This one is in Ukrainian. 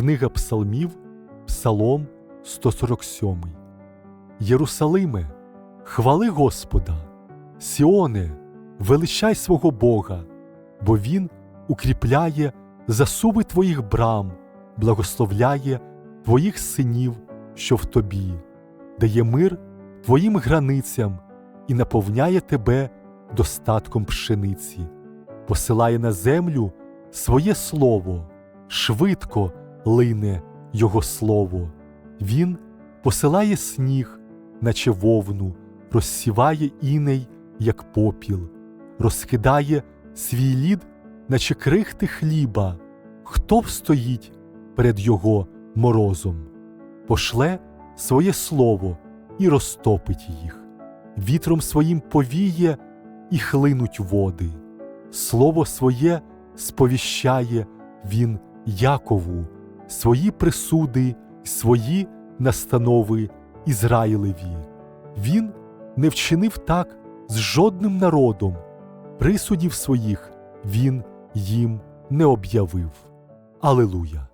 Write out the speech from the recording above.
Книга Псалмів, Псалом 147. Єрусалиме, хвали Господа, Сіоне, величай свого Бога, бо Він укріпляє засуви твоїх брам, благословляє твоїх синів, що в тобі, дає мир твоїм границям і наповняє тебе достатком пшениці, посилає на землю своє слово, швидко лине Його слово. Він посилає сніг, наче вовну, розсіває іней, як попіл, розкидає свій лід, наче крихти хліба. Хто встоїть перед його морозом? Пошле своє слово і розтопить їх, вітром своїм повіє і хлинуть води. Слово своє сповіщає він Якову, свої присуди, й свої настанови Ізраїлеві. Він не вчинив так з жодним народом, присудів своїх він їм не об'явив. Алилуя!